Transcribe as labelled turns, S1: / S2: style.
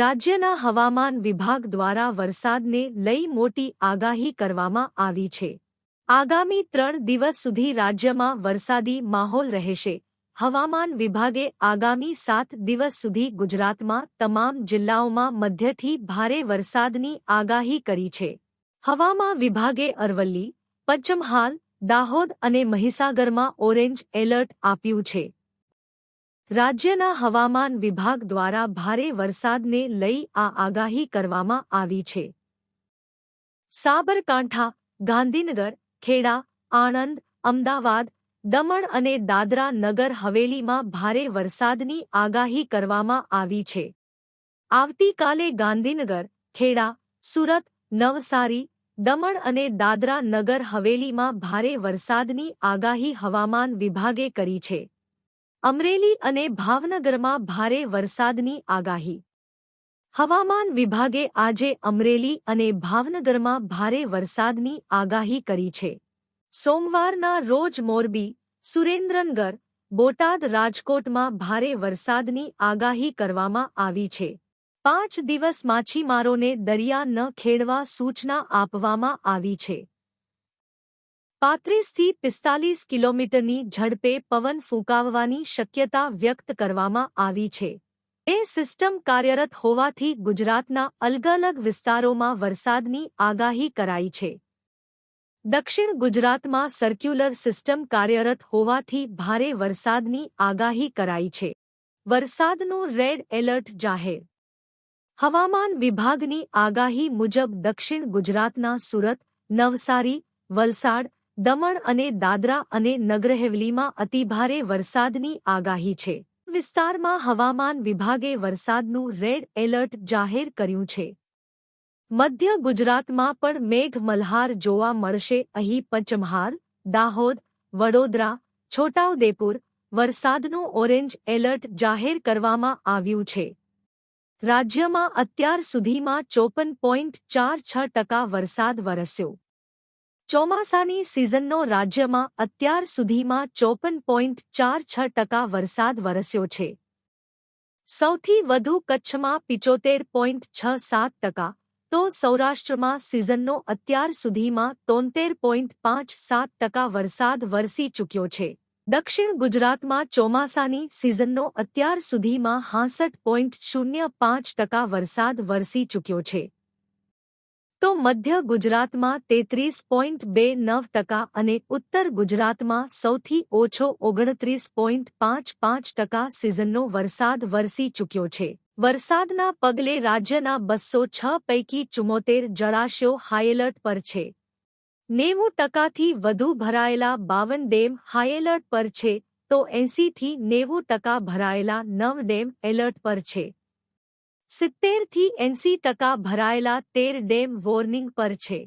S1: રાજ્યના હવામાન વિભાગ દ્વારા વરસાદને લઈ મોટી આગાહી કરવામાં આવી છે. આગામી ત્રણ દિવસ સુધી રાજ્યમાં વરસાદી માહોલ રહેશે. હવામાન વિભાગે આગામી સાત દિવસ સુધી ગુજરાતમાં તમામ જિલ્લાઓમાં મધ્યથી ભારે વરસાદની આગાહી કરી છે. હવામાન વિભાગે અરવલ્લી, પંચમહાલ, દાહોદ અને મહીસાગરમાં ઓરેન્જ એલર્ટ આપ્યું છે. રાજ્યના હવામાન વિભાગ દ્વારા ભારે વરસાદને લઈ આ આગાહી કરવામાં આવી છે. સાબરકાંઠા, ગાંધીનગર, ખેડા, આણંદ, અમદાવાદ, દમણ અને દાદરા નગર હવેલીમાં ભારે વરસાદની આગાહી કરવામાં આવી છે. આવતીકાલે ગાંધીનગર, ખેડા, સુરત, નવસારી, દમણ અને દાદરા નગર હવેલીમાં ભારે વરસાદની આગાહી હવામાન વિભાગે કરી છે. અમરેલી અને ભાવનગરમાં ભારે વરસાદની આગાહી. હવામાન વિભાગે આજે અમરેલી અને ભાવનગરમાં ભારે વરસાદની આગાહી કરી છે. સોમવારના રોજ મોરબી, સુરેન્દ્રનગર, બોટાદ રાજકોટમાં ભારે વરસાદની આગાહી કરવામાં આવી છે. પાંચ દિવસ માછીમારોને દરિયા ન ખેડવા સૂચના આપવામાં આવી છે. પાંત્રીસથી પિસ્તાલીસ કિલોમીટરની ઝડપે પવન ફૂંકાવવાની શક્યતા વ્યક્ત કરવામાં આવી છે. એ સિસ્ટમ કાર્યરત હોવાથી ગુજરાતના અલગ અલગ વિસ્તારોમાં વરસાદની આગાહી કરાઈ છે. દક્ષિણ ગુજરાતમાં સર્ક્યુલર સિસ્ટમ કાર્યરત હોવાથી ભારે વરસાદની આગાહી કરાઈ છે. વરસાદનું રેડ એલર્ટ જાહેર. હવામાન વિભાગની આગાહી મુજબ દક્ષિણ ગુજરાતના સુરત, નવસારી, વલસાડ દમણ અને દાદરા અને નગરહેવલીમાં અતિભારે વરસાદની આગાહી છે. વિસ્તારમાં હવામાન વિભાગે વરસાદનું રેડ એલર્ટ જાહેર કર્યું છે. મધ્ય ગુજરાતમાં પણ મેઘ મલ્હાર જોવા મળશે. અહીં પંચમહાલ, દાહોદ, વડોદરા, છોટાઉદેપુર વરસાદનું ઓરેન્જ એલર્ટ જાહેર કરવામાં આવ્યું છે. રાજ્યમાં અત્યાર સુધીમાં ચોપન પોઈન્ટ ચાર છ ટકા વરસાદ વરસ્યો. ચોમાસાની સિઝનનો રાજ્યમાં અત્યાર સુધીમાં ચોપન પોઈન્ટ ચાર છ ટકા વરસાદ વરસ્યો છે. સૌથી વધુ કચ્છમાં પિચોતેર પોઈન્ટ છ સાત ટકા, તો સૌરાષ્ટ્રમાં સિઝનનો અત્યાર સુધીમાં તોતેર પોઈન્ટ પાંચ સાત ટકા વરસાદ વરસી ચૂક્યો છે. દક્ષિણ ગુજરાતમાં ચોમાસાની સિઝનનો અત્યાર સુધીમાં હાંસઠ પોઈન્ટ શૂન્ય પાંચ ટકા વરસાદ વરસી ચૂક્યો છે. તો મધ્ય ગુજરાતમાં તેત્રીસ પોઈન્ટ બે નવ ટકા અને ઉત્તર ગુજરાતમાં સૌથી ઓછો ઓગણત્રીસ પોઈન્ટ પાંચ પાંચ ટકા સિઝનનો વરસાદ વરસી ચૂક્યો છે. વરસાદના પગલે રાજ્યના બસો છ પૈકી ચુમ્મોતેર જળાશયો હાઈએલર્ટ પર છે. નેવું ટકાથી વધુ ભરાયેલા બાવન ડેમ હાઈએલર્ટ પર છે તો એંસીથી નેવું ટકા ભરાયેલા નવ ડેમ એલર્ટ પર છે. સિત્તેરથી એંસી ટકા ભરાયેલા તેર ડેમ વોર્નિંગ પર છે.